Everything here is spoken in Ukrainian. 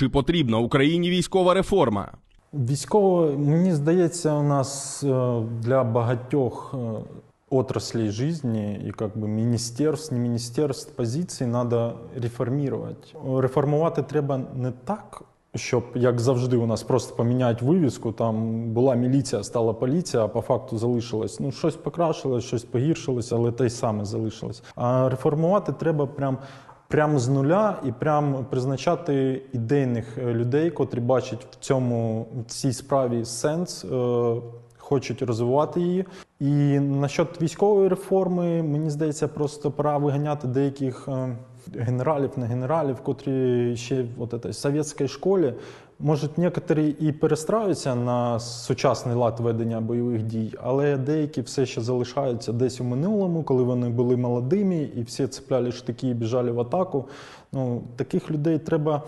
Чи потрібна Україні військова реформа? Військово, мені здається, у нас е, для багатьох е, отраслей жизни і как бы міністерств, не міністерств позицій треба реформувати. Реформувати треба не так, щоб як завжди у нас просто поміняти вивіску. Там була міліція, стала поліція, а по факту залишилось. Ну щось покращилось, щось погіршилось, але те й саме залишилось. А реформувати треба прям. Прямо з нуля і прям призначати ідейних е, людей, котрі бачать в цьому в цій справі сенс, е, хочуть розвивати її. І насчет військової реформи, мені здається, просто пора виганяти деяких е, генералів, не генералів, котрі ще в совєтській школі. Може, некоторі і перестраються на сучасний лад ведення бойових дій, але деякі все ще залишаються десь у минулому, коли вони були молодими і всі цепляли штики і біжали в атаку. Ну, таких людей треба